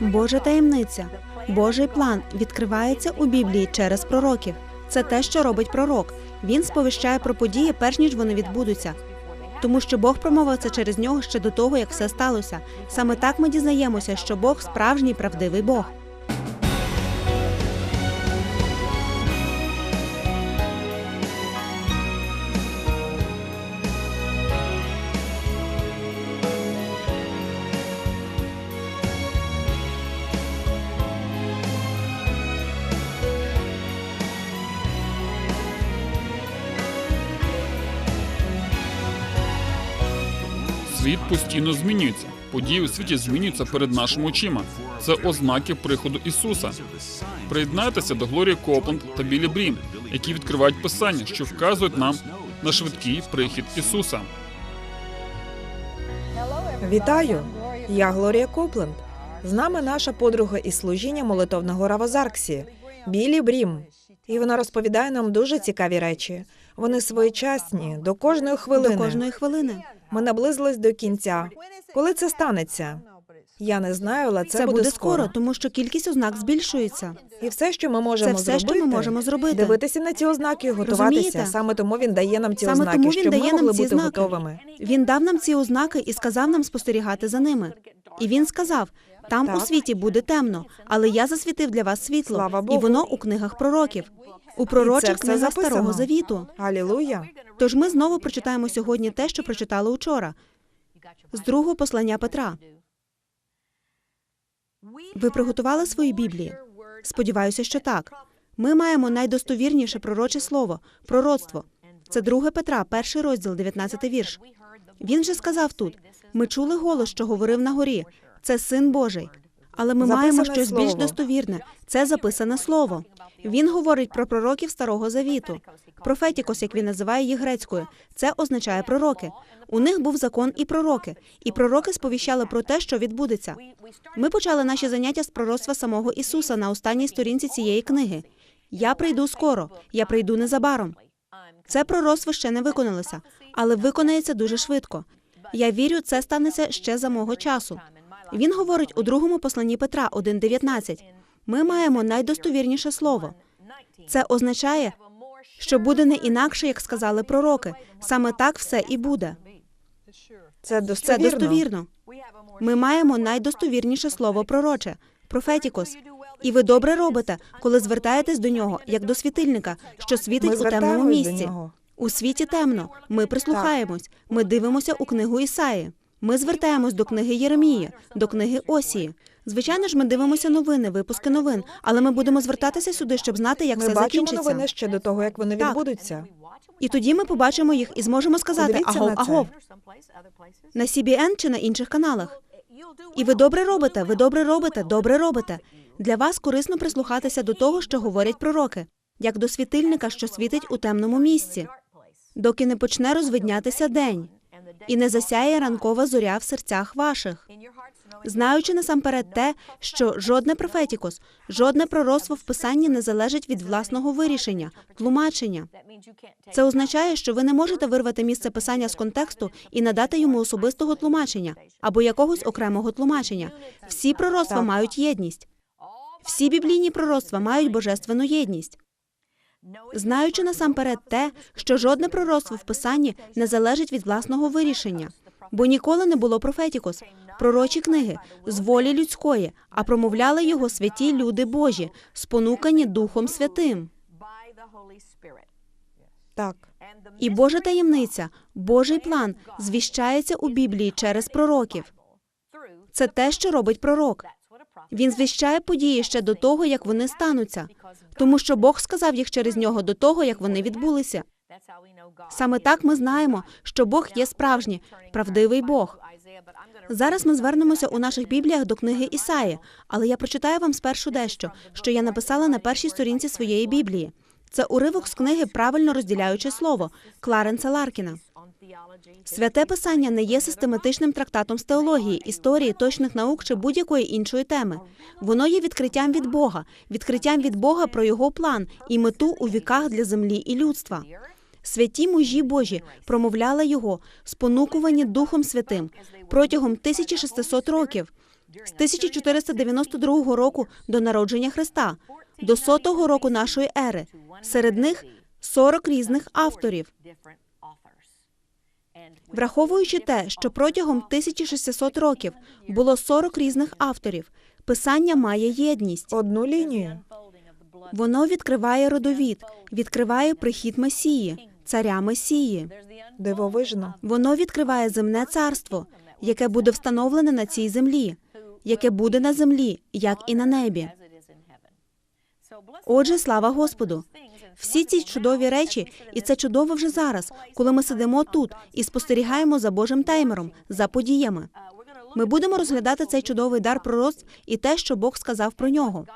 Божа таємниця, Божий план відкривається у Біблії через пророків. Це те, що робить пророк. Він сповіщає про події, перш ніж вони відбудуться. Тому що Бог промовився через нього ще до того, як все сталося. Саме так ми дізнаємося, що Бог справжній правдивий Бог. Постійно змінюється. Події у світі змінюються перед нашими очима. Це ознаки приходу Ісуса. Приєднайтеся до Глорії Копленд та Білі Брім, які відкривають писання, що вказують нам на швидкий прихід Ісуса. Вітаю! Я Глорія Копленд. З нами наша подруга із служіння молитовного Равозарксі Білі Брім. І вона розповідає нам дуже цікаві речі. Вони своєчасні до кожної хвилини. До кожної хвилини. Ми наблизились до кінця. Коли це станеться? Я не знаю, але це, Це буде скоро, тому що кількість ознак збільшується. І все, що ми можемо Це все, що ми можемо зробити. дивитися на ці ознаки і готуватися. Розумієте? Саме тому він дає нам ці Саме ознаки, тому він щоб дає ми нам могли ці бути знаки. готовими. Він дав нам ці ознаки і сказав нам спостерігати за ними. І він сказав: там Так. у світі буде темно, але я засвітив для вас світло, Слава і воно у книгах пророків, у пророчих книгах записано. Старого Завіту. Алілуя! Тож ми знову прочитаємо сьогодні те, що прочитали учора, з другого послання Петра. Ви приготували свої Біблії? Сподіваюся, що так. Ми маємо найдостовірніше пророче слово пророцтво. Це 2 Петра, перший розділ, 19 вірш. Він же сказав тут: ми чули голос, що говорив на горі. Це син Божий. Але ми Записане маємо щось більш достовірне. Це записане слово. Він говорить про пророків старого завіту. Профетікос, як він називає їх грецькою, це означає пророки. У них був закон і пророки, і пророки сповіщали про те, що відбудеться. Ми почали наші заняття з пророцтва самого Ісуса на останній сторінці цієї книги. Я прийду скоро, я прийду незабаром. Це пророцтво ще не виконалося, але виконається дуже швидко. Я вірю, це станеться ще за мого часу. Він говорить у другому посланні Петра 1.19. Ми маємо найдостовірніше слово. Це означає, що буде не інакше, як сказали пророки. Саме так все і буде. Це Це достовірно. достовірно. Ми маємо найдостовірніше слово пророче профетікос. І ви добре робите, коли звертаєтесь до нього як до світильника, що світить Ми у темному місці. У світі темно. Ми прислухаємось. Ми дивимося у книгу Ісаї. Ми звертаємось до книги Єремії, до книги Осії. Звичайно ж, ми дивимося новини, випуски новин, але ми будемо звертатися сюди, щоб знати, як Ми все бачимо закінчиться. новини ще до того, як вони Так. відбудуться. І тоді ми побачимо їх і зможемо сказати Подивіться агов, на це. агов на CBN чи на інших каналах. І ви добре робите, ви добре робите, добре робите. Для вас корисно прислухатися до того, що говорять пророки, як до світильника, що світить у темному місці, доки не почне розвиднятися день, і не засяє ранкова зоря в серцях ваших. Знаючи насамперед те, що жодне профетікос, жодне пророцтво в писанні не залежить від власного вирішення, тлумачення. Це означає, що ви не можете вирвати місце писання з контексту і надати йому особистого тлумачення або якогось окремого тлумачення. Всі пророцтва мають єдність. Всі біблійні пророцтва мають божественну єдність. Знаючи насамперед те, що жодне пророцтво в писанні не залежить від власного вирішення, бо ніколи не було профетікос, пророчі книги з волі людської, а промовляли його святі люди Божі, спонукані Духом Святим. Так. І Божа таємниця, Божий план звіщається у Біблії через пророків. Це те, що робить пророк. Він звіщає події ще до того, як вони стануться, тому що Бог сказав їх через нього до того, як вони відбулися. Саме так ми знаємо, що Бог є справжній, правдивий Бог. Зараз ми звернемося у наших бібліях до книги Ісаї, але я прочитаю вам спершу дещо, що я написала на першій сторінці своєї біблії. Це уривок з книги Правильно розділяючи слово Кларенса Ларкіна. Святе писання не є систематичним трактатом з теології, історії, точних наук чи будь-якої іншої теми. Воно є відкриттям від Бога, відкриттям від Бога про його план і мету у віках для землі і людства. Святі мужі Божі промовляли його, спонукувані Духом Святим протягом 1600 років. з 1492 року до народження Христа до сотого року нашої ери. Серед них 40 різних авторів. Враховуючи те, що протягом 1600 років було 40 різних авторів, писання має єдність. Одну лінію. Воно відкриває родовід, відкриває прихід Месії, царя Месії. Дивовижно. Воно відкриває земне царство, яке буде встановлене на цій землі, яке буде на землі, як і на небі. Отже, слава Господу. Всі ці чудові речі, і це чудово вже зараз, коли ми сидимо тут і спостерігаємо за Божим таймером, за подіями. Ми будемо розглядати цей чудовий дар пророцтв і те, що Бог сказав про нього.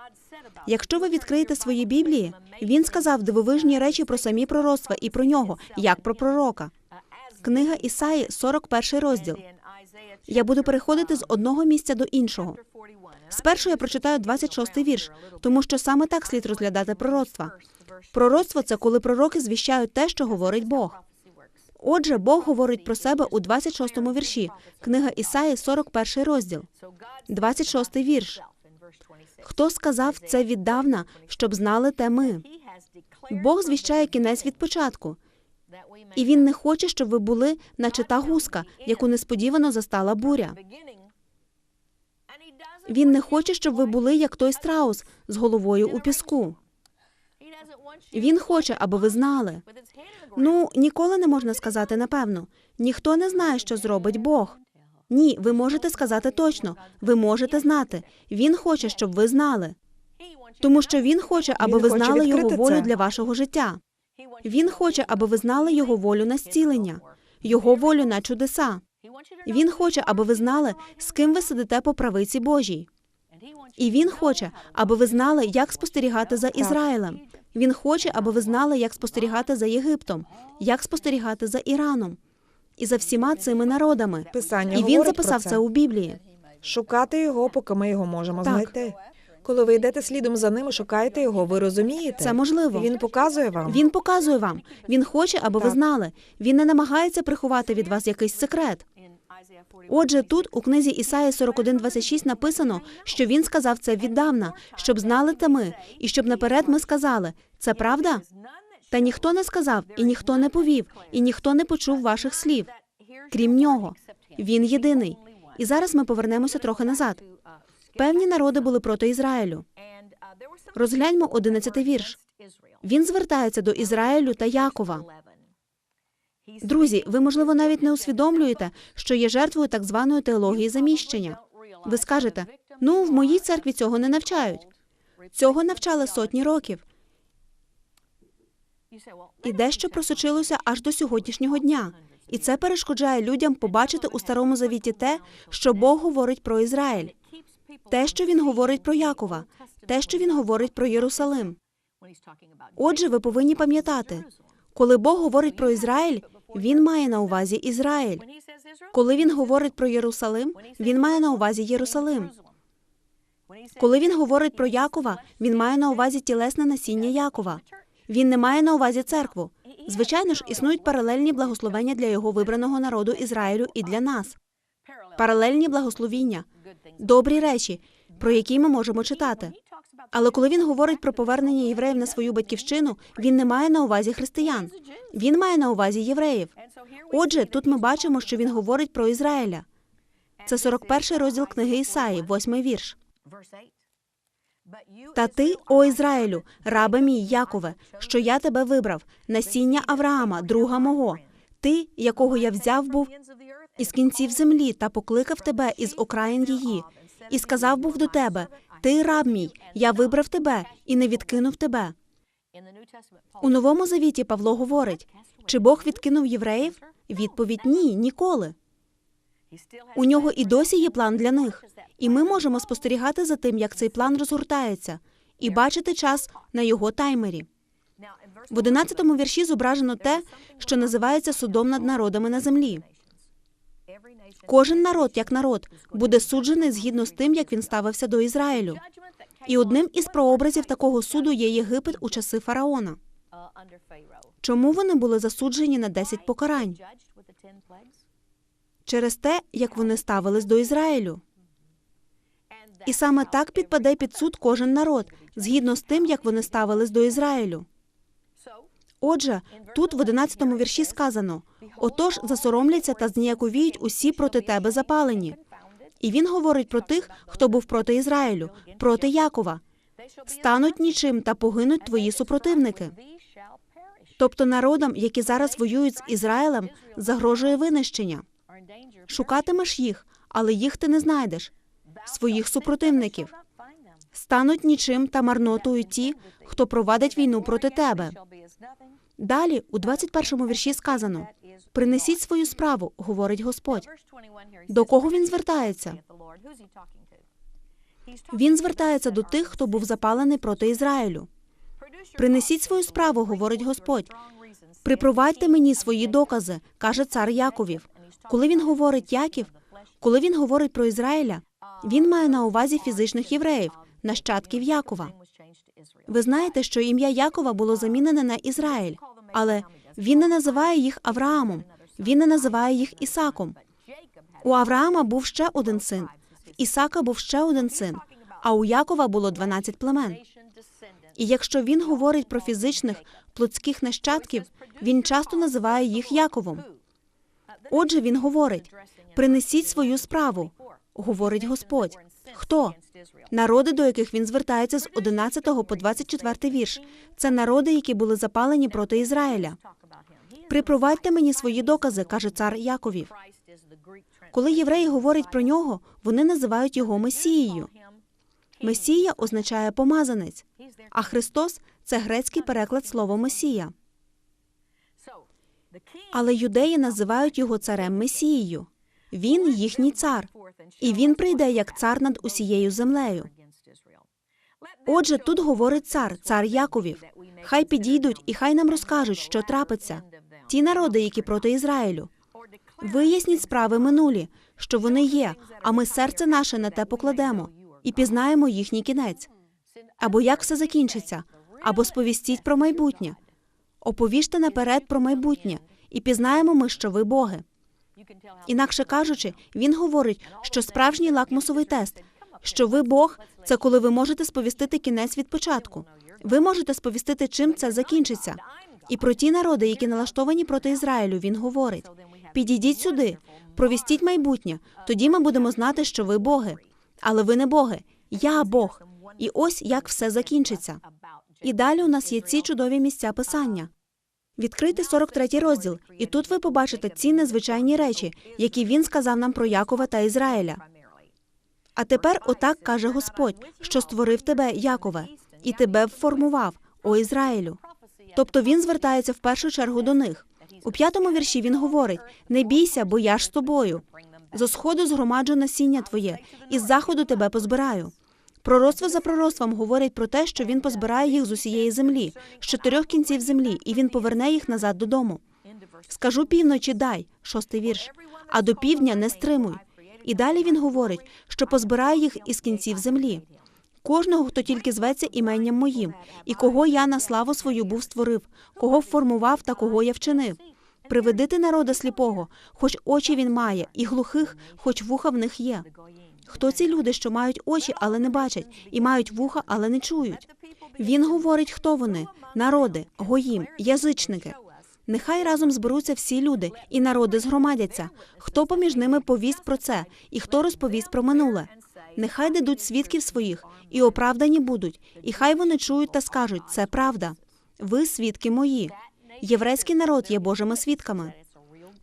Якщо ви відкриєте свої Біблії, він сказав дивовижні речі про самі пророцтва і про нього, як про пророка. Книга Ісаї, 41 розділ. Я буду переходити з одного місця до іншого. Спершу я прочитаю 26-й вірш, тому що саме так слід розглядати пророцтва. Пророцтво це коли пророки звіщають те, що говорить Бог. Отже, Бог говорить про себе у 26-му вірші. Книга Ісаї, 41 розділ. 26-й вірш. Хто сказав це віддавна, щоб знали те ми? Бог звіщає кінець від початку, і він не хоче, щоб ви були, наче та гуска, яку несподівано застала буря. Він не хоче, щоб ви були як той страус з головою у піску. Він хоче, аби ви знали. Ну, ніколи не можна сказати напевно. Ніхто не знає, що зробить Бог. Ні, ви можете сказати точно. Ви можете знати. Він хоче, щоб ви знали. Тому що він хоче, аби Він ви знали його волю це. для вашого життя. Він хоче, аби ви знали його волю на зцілення, його волю на чудеса. Він хоче, аби ви знали, з ким ви сидите по правиці Божій. І він хоче, аби ви знали, як спостерігати за Ізраїлем. Він хоче, аби ви знали, як спостерігати за Єгиптом, як спостерігати за Іраном і за всіма цими народами. Писання І він записав про це у Біблії. Шукати його, поки ми його можемо Так. знайти. Коли ви йдете слідом за ним і шукаєте його, ви розумієте? Це можливо. Він показує вам. Він показує вам. Він хоче, аби ви знали. Він не намагається приховати від вас якийсь секрет. Отже, тут у книзі Ісаї 41.26 написано, що він сказав це віддавна, щоб знали те ми, і щоб наперед ми сказали. Це правда? Та ніхто не сказав, і ніхто не повів, і ніхто не почув ваших слів. Крім нього, він єдиний. І зараз ми повернемося трохи назад. Певні народи були проти Ізраїлю. Розгляньмо 11 вірш. Він звертається до Ізраїлю та Якова. Друзі, ви можливо навіть не усвідомлюєте, що є жертвою так званої теології заміщення. Ви скажете: ну в моїй церкві цього не навчають. Цього навчали сотні років, і дещо просочилося аж до сьогоднішнього дня. І це перешкоджає людям побачити у старому завіті те, що Бог говорить про Ізраїль, те, що він говорить про Якова, те, що він говорить про Єрусалим. Отже, ви повинні пам'ятати, коли Бог говорить про Ізраїль, він має на увазі Ізраїль. Коли він говорить про Єрусалим, він має на увазі Єрусалим. Коли він говорить про Якова, він має на увазі тілесне насіння Якова. Він не має на увазі церкву. Звичайно ж, існують паралельні благословення для його вибраного народу Ізраїлю і для нас. Паралельні благословіння, добрі речі, про які ми можемо читати. Але коли він говорить про повернення євреїв на свою батьківщину, він не має на увазі християн. Він має на увазі євреїв. Отже, тут ми бачимо, що він говорить про Ізраїля. Це 41 розділ книги Ісаї, 8 вірш. Та ти, о Ізраїлю, рабе мій Якове, що я тебе вибрав, насіння Авраама, друга мого, ти, якого я взяв був із кінців землі та покликав тебе із окраїн її, і сказав був до тебе: Ти раб мій, я вибрав тебе і не відкинув тебе. У новому завіті Павло говорить: чи Бог відкинув євреїв? Відповідь ні, ніколи. У нього і досі є план для них, і ми можемо спостерігати за тим, як цей план розгортається, і бачити час на його таймері. В 11-му вірші зображено те, що називається судом над народами на землі. Кожен народ, як народ, буде суджений згідно з тим, як він ставився до Ізраїлю. І одним із прообразів такого суду є Єгипет у часи фараона. Чому вони були засуджені на 10 покарань? Через те, як вони ставились до Ізраїлю. І саме так підпаде під суд кожен народ, згідно з тим, як вони ставились до Ізраїлю. Отже, тут в 11 вірші сказано: отож засоромляться та зніяковіють усі проти тебе запалені. І він говорить про тих, хто був проти Ізраїлю, проти Якова. Стануть нічим та погинуть твої супротивники. Тобто народам, які зараз воюють з Ізраїлем, загрожує винищення. Шукатимеш їх, але їх ти не знайдеш. Своїх супротивників стануть нічим та марнотою ті, хто провадить війну проти тебе. Далі, у 21 вірші сказано: принесіть свою справу, говорить Господь. До кого він звертається? Він звертається до тих, хто був запалений проти Ізраїлю. Принесіть свою справу, говорить Господь. Припровадьте мені свої докази, каже цар Яковів. Коли він говорить Яків, коли він говорить про Ізраїля, він має на увазі фізичних євреїв, нащадків Якова. Ви знаєте, що ім'я Якова було замінене на Ізраїль, але він не називає їх Авраамом, він не називає їх Ісаком. У Авраама був ще один син, в Ісака був ще один син, а у Якова було 12 племен. І якщо він говорить про фізичних плотських нащадків, він часто називає їх Яковом. Отже, він говорить: принесіть свою справу, говорить Господь. Хто? Народи, до яких він звертається з 11 по 24 вірш. Це народи, які були запалені проти Ізраїля. Припровадьте мені свої докази, каже цар Яковів. Коли євреї говорять про нього, вони називають його Месією. Месія означає помазанець, а Христос це грецький переклад слова Месія. Але юдеї називають його царем Месією. Він їхній цар, і він прийде як цар над усією землею. Отже, тут говорить цар, цар Яковів. Хай підійдуть і хай нам розкажуть, що трапиться. Ті народи, які проти Ізраїлю. Виясніть справи минулі, що вони є, а ми серце наше на те покладемо і пізнаємо їхній кінець. Або як все закінчиться, або сповістіть про майбутнє. Оповіжте наперед про майбутнє, і пізнаємо ми, що ви боги. Інакше кажучи, він говорить, що справжній лакмусовий тест, що ви Бог, це коли ви можете сповістити кінець від початку. Ви можете сповістити, чим це закінчиться. І про ті народи, які налаштовані проти Ізраїлю, він говорить: підійдіть сюди, провістіть майбутнє. Тоді ми будемо знати, що ви боги. Але ви не боги. Я Бог. І ось як все закінчиться. І далі у нас є ці чудові місця писання. Відкрийте 43 розділ, і тут ви побачите ці незвичайні речі, які він сказав нам про Якова та Ізраїля. А тепер отак каже Господь, що створив тебе, Якове, і тебе вформував, о Ізраїлю. Тобто він звертається в першу чергу до них. У п'ятому вірші він говорить: не бійся, бо я ж з тобою. Зо сходу згромаджу насіння твоє, і з заходу тебе позбираю. Пророцтво за пророцтвом говорять про те, що він позбирає їх з усієї землі, з чотирьох кінців землі, і він поверне їх назад додому. Скажу півночі дай, шостий вірш, а до півдня не стримуй. І далі він говорить, що позбирає їх із кінців землі. Кожного, хто тільки зветься іменням моїм, і кого я на славу свою був створив, кого вформував та кого я вчинив. Приведити народа сліпого, хоч очі він має, і глухих, хоч вуха в них є. Хто ці люди, що мають очі, але не бачать, і мають вуха, але не чують? Він говорить, хто вони народи, гоїм, язичники. Нехай разом зберуться всі люди, і народи згромадяться. Хто поміж ними повість про це, і хто розповість про минуле? Нехай дадуть свідків своїх, і оправдані будуть, і хай вони чують та скажуть, це правда. Ви свідки мої. Єврейський народ є Божими свідками.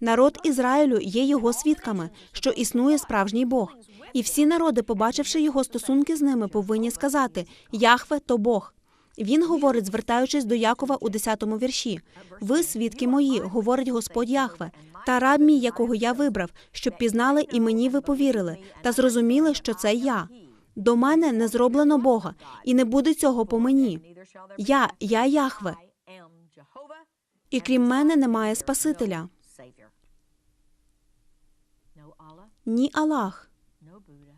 Народ Ізраїлю є його свідками, що існує справжній Бог. І всі народи, побачивши його стосунки з ними, повинні сказати: Яхве то Бог. Він говорить, звертаючись до Якова у 10-му вірші: Ви свідки мої, говорить Господь Яхве, та раб мій, якого я вибрав, щоб пізнали і мені ви повірили, та зрозуміли, що це я. До мене не зроблено Бога, і не буде цього по мені. Я, я Яхве, і крім мене немає Спасителя. Ні Аллах,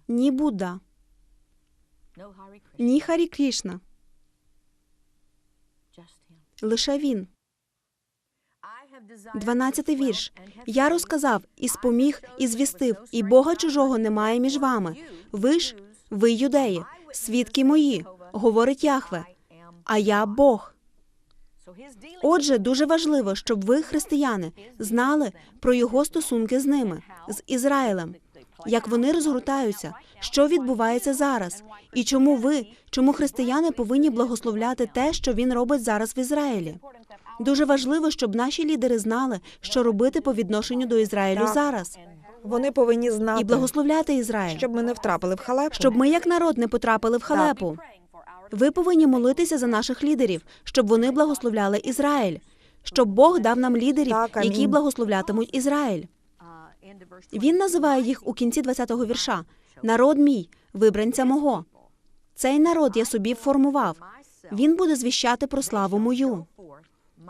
ні Будда, ні Харі Крішна. Лише він. 12-й вірш. Я розказав і споміг, і звістив, і Бога чужого немає між вами. Ви ж Ви юдеї, свідки мої, говорить Яхве, а я Бог. Отже, дуже важливо, щоб ви, християни, знали про його стосунки з ними, з Ізраїлем, як вони розгортаються, що відбувається зараз, і чому ви, чому християни повинні благословляти те, що він робить зараз в Ізраїлі. Дуже важливо, щоб наші лідери знали, що робити по відношенню до Ізраїлю зараз, Вони повинні знати, і благословляти Ізраїль, щоб ми не втрапили в халепу. щоб ми, як народ, не потрапили в халепу. Ви повинні молитися за наших лідерів, щоб вони благословляли Ізраїль, щоб Бог дав нам лідерів, які благословлятимуть Ізраїль. Він називає їх у кінці 20-го вірша народ мій, вибранця мого. Цей народ я собі формував. Він буде звіщати про славу мою.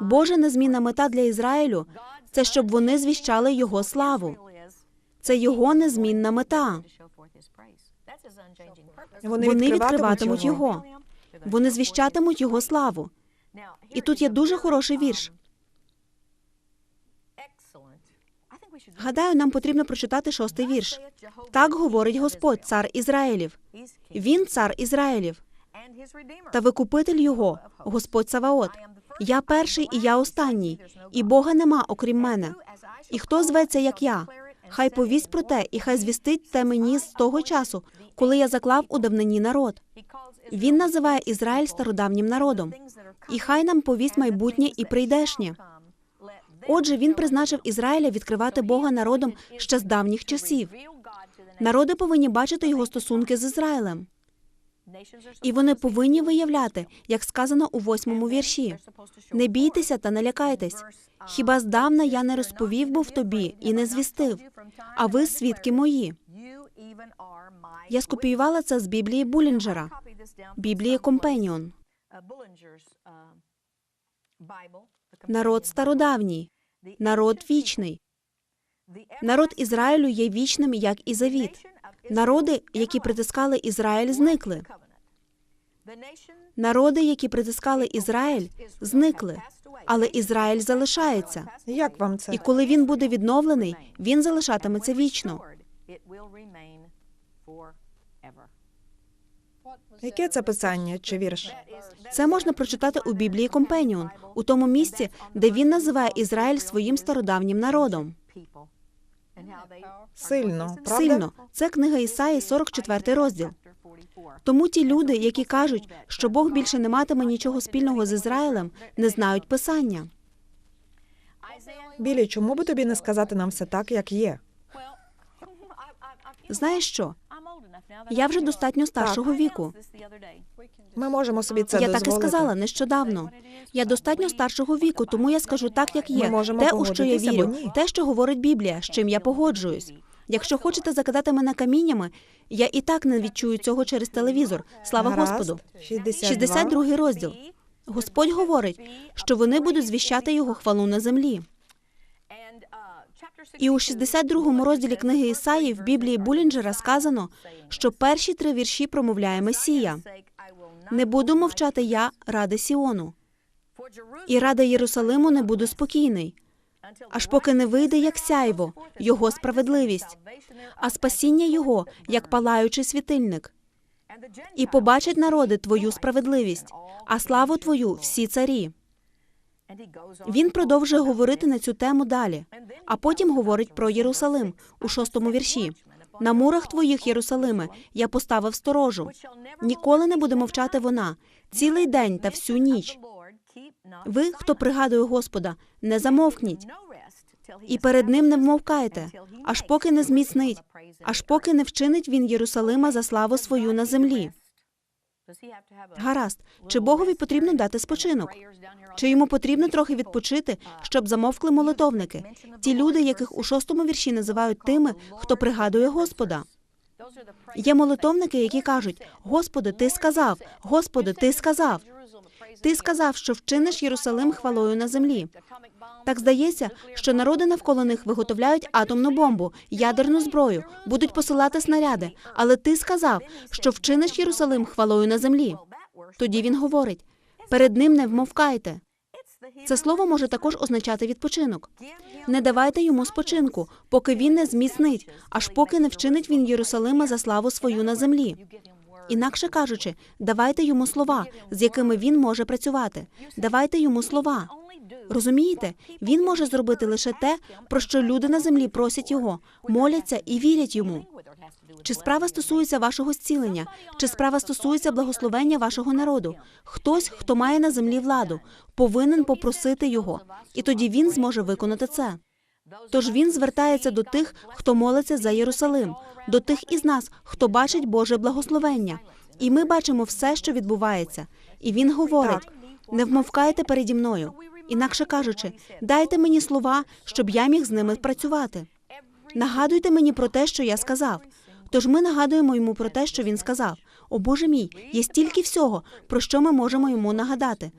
Божа незмінна мета для Ізраїлю це щоб вони звіщали його славу. Це його незмінна мета. Вони, відкриватимуть його. Вони звіщатимуть його славу. І тут є дуже хороший вірш. Гадаю, нам потрібно прочитати шостий вірш. Так говорить Господь, цар Ізраїлів. Він цар Ізраїлів, та викупитель його, Господь Саваот. Я перший і я останній, і Бога нема, окрім мене. І хто зветься, як я? Хай повість про те, і хай звістить те мені з того часу, коли я заклав у давнині народ. Він називає Ізраїль стародавнім народом. І хай нам повість майбутнє і прийдешнє. Отже, він призначив Ізраїля відкривати Бога народом ще з давніх часів. Народи повинні бачити його стосунки з Ізраїлем, і вони повинні виявляти, як сказано у восьмому вірші. Не бійтеся та не лякайтесь. Хіба здавна я не розповів був тобі і не звістив, а ви свідки мої. Я скопіювала це з Біблії Булінджера, Біблії Компеніон. Народ стародавній, народ вічний. Народ Ізраїлю є вічним, як і завіт. Народи, які притискали Ізраїль, зникли. Народи, які притискали Ізраїль, зникли, але Ізраїль залишається. Як вам це? І коли він буде відновлений, він залишатиметься вічно. Яке це писання чи вірш? Це можна прочитати у Біблії Компеніон, у тому місці, де він називає Ізраїль своїм стародавнім народом. Сильно, правда? Сильно. Це книга Ісаї, 44 розділ. Тому ті люди, які кажуть, що Бог більше не матиме нічого спільного з Ізраїлем, не знають писання. Білі, чому би тобі не сказати нам все так, як є? Знаєш що? Я вже достатньо старшого віку. Ми можемо собі це я так і сказала нещодавно. Я достатньо старшого віку, тому я скажу так, як Ми є. можемо Те, у що я вірю, те, що говорить Біблія, з чим я погоджуюсь. Якщо хочете закидати мене каміннями, я і так не відчую цього через телевізор. Слава Гаразд. Господу. 62. 62 розділ. Господь говорить, що вони будуть звіщати його хвалу на землі. І у 62 розділі книги Ісаї в Біблії Булінджера сказано, що перші три вірші промовляє Месія. Не буду мовчати я ради Сіону, і ради Єрусалиму не буду спокійний, аж поки не вийде як сяйво, його справедливість, а спасіння його як палаючий світильник. І побачать народи твою справедливість, а славу твою всі царі. Він продовжує говорити на цю тему далі, а потім говорить про Єрусалим у шостому вірші. На мурах твоїх, Єрусалиме, я поставив сторожу. Ніколи не буде мовчати вона цілий день та всю ніч. Ви, хто пригадує Господа, не замовкніть, і перед ним не вмовкайте, аж поки не зміцнить, аж поки не вчинить він Єрусалима за славу свою на землі. Гаразд, чи Богові потрібно дати спочинок? Чи йому потрібно трохи відпочити, щоб замовкли молитовники? Ті люди, яких у шостому вірші називають тими, хто пригадує Господа. Є молитовники, які кажуть: Господи, ти сказав, Господи, ти сказав. Ти сказав, що вчиниш Єрусалим хвалою на землі. Так здається, що народи навколо них виготовляють атомну бомбу, ядерну зброю, будуть посилати снаряди. Але ти сказав, що вчиниш Єрусалим хвалою на землі. Тоді він говорить: перед ним не вмовкайте. Це слово може також означати відпочинок. Не давайте йому спочинку, поки він не зміцнить, аж поки не вчинить він Єрусалима за славу свою на землі. Інакше кажучи, давайте йому слова, з якими він може працювати. Давайте йому слова. Розумієте, він може зробити лише те, про що люди на землі просять його, моляться і вірять йому. Чи справа стосується вашого зцілення, чи справа стосується благословення вашого народу? Хтось, хто має на землі владу, повинен попросити його, і тоді він зможе виконати це. Тож він звертається до тих, хто молиться за Єрусалим, до тих із нас, хто бачить Боже благословення. І ми бачимо все, що відбувається. І він говорить: не вмовкайте переді мною. Інакше кажучи, дайте мені слова, щоб я міг з ними працювати. Нагадуйте мені про те, що я сказав. Тож ми нагадуємо йому про те, що він сказав. О Боже мій, є стільки всього, про що ми можемо йому нагадати.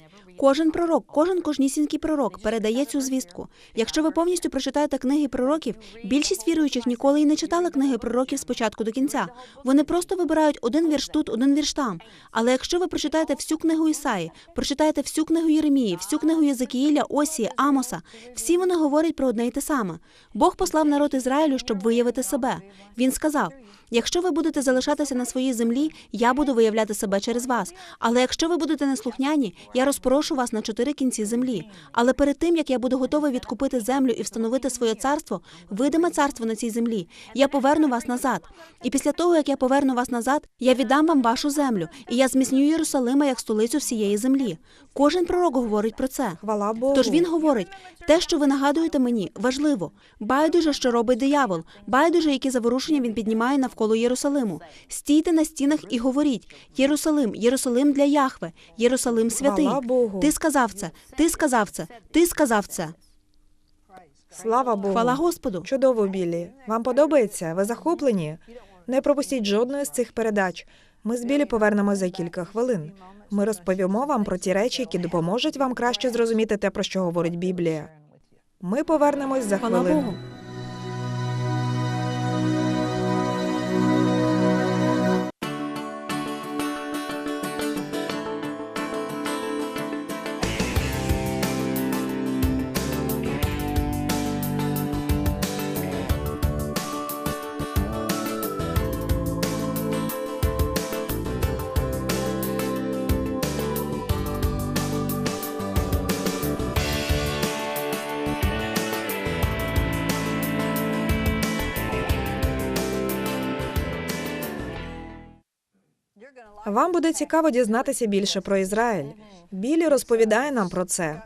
Кожен пророк, кожен кожнісінький пророк передає цю звістку. Якщо ви повністю прочитаєте книги пророків, більшість віруючих ніколи і не читали книги пророків спочатку до кінця. Вони просто вибирають один вірш тут, один вірш там. Але якщо ви прочитаєте всю книгу Ісаї, прочитаєте всю книгу Єремії, всю книгу Єзекіїля, Осії, Амоса, всі вони говорять про одне й те саме. Бог послав народ Ізраїлю, щоб виявити себе. Він сказав: якщо ви будете залишатися на своїй землі, я буду виявляти себе через вас. Але якщо ви будете неслухняні, я розпорошу вас на чотири кінці землі. Але перед тим як я буду готовий відкупити землю і встановити своє царство, видиме царство на цій землі, я поверну вас назад. І після того, як я поверну вас назад, я віддам вам вашу землю, і я зміцню Єрусалима як столицю всієї землі. Кожен пророк говорить про це. Хвала Богу. Тож він говорить: те, що ви нагадуєте мені, важливо. Байдуже, що робить диявол, байдуже, які заворушення він піднімає навколо Єрусалиму. Стійте на стінах і говоріть: Єрусалим, Єрусалим для Яхве, Єрусалим святий. Ти сказав це, ти сказав це, ти сказав це. Слава Богу. Хвала Господу. Чудово, Білі. Вам подобається? Ви захоплені? Не пропустіть жодної з цих передач. Ми з Білі повернемось за кілька хвилин. Ми розповімо вам про ті речі, які допоможуть вам краще зрозуміти те, про що говорить Біблія. Ми повернемось за хвилину. Вам буде цікаво дізнатися більше про Ізраїль. Білі розповідає нам про це.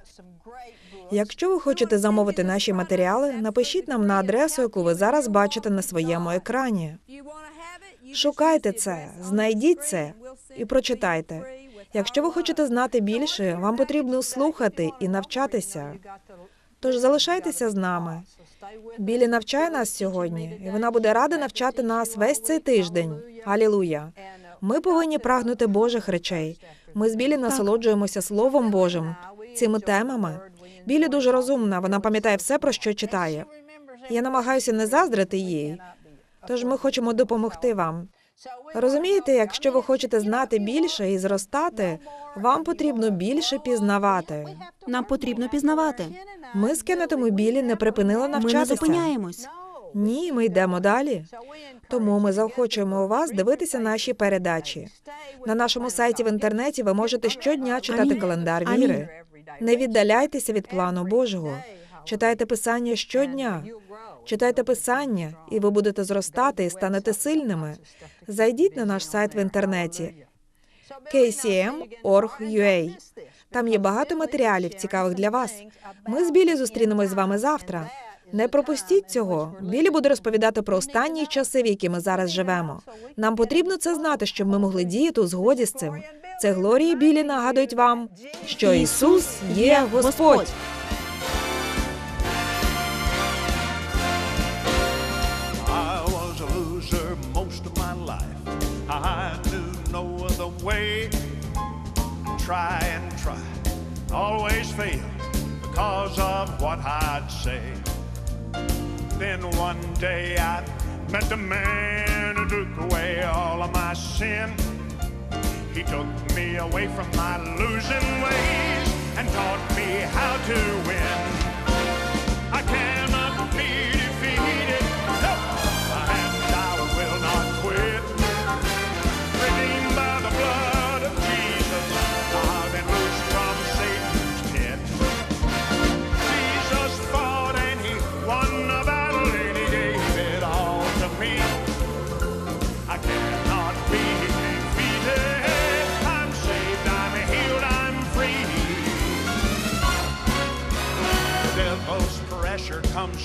Якщо ви хочете замовити наші матеріали, напишіть нам на адресу, яку ви зараз бачите на своєму екрані. Шукайте це, знайдіть це і прочитайте. Якщо ви хочете знати більше, вам потрібно слухати і навчатися. Тож залишайтеся з нами. Білі навчає нас сьогодні, і вона буде рада навчати нас весь цей тиждень. Алілуя. Ми повинні прагнути Божих речей. Ми з Білі насолоджуємося Словом Божим, цими темами. Білі дуже розумна, вона пам'ятає все, про що читає. Я намагаюся не заздрити їй, тож ми хочемо допомогти вам. Розумієте, якщо ви хочете знати більше і зростати, вам потрібно більше пізнавати. Нам потрібно пізнавати. Ми з Кеннетом і Білі не припинили Ми не зупиняємось. Ні, ми йдемо далі. Тому ми заохочуємо вас дивитися наші передачі. На нашому сайті в інтернеті ви можете щодня читати Амінь. календар віри. Не віддаляйтеся від плану Божого. Читайте писання щодня. Читайте писання, і ви будете зростати і станете сильними. Зайдіть на наш сайт в інтернеті kcm.org.ua. Там є багато матеріалів, цікавих для вас. Ми з Білі зустрінемось з вами завтра. Не пропустіть цього. Білі буде розповідати про останні часи, в які ми зараз живемо. Нам потрібно це знати, щоб ми могли діяти у згоді з цим. Це Глорія і Білі нагадують вам, що Ісус є Господь. Try and try, always fail because of what I'd say. Then one day I met a man who took away all of my sin. He took me away from my losing ways and taught me how to win.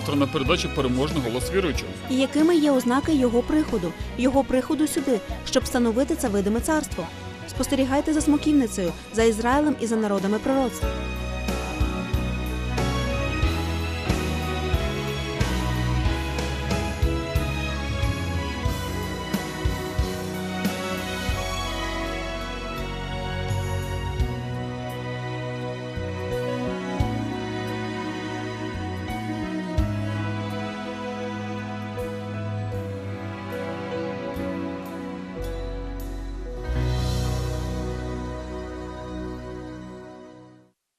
автора на передачі переможний голос віруючого. І якими є ознаки його приходу, його приходу сюди, щоб встановити це видиме царство? Спостерігайте за смоківницею, за Ізраїлем і за народами пророцтва.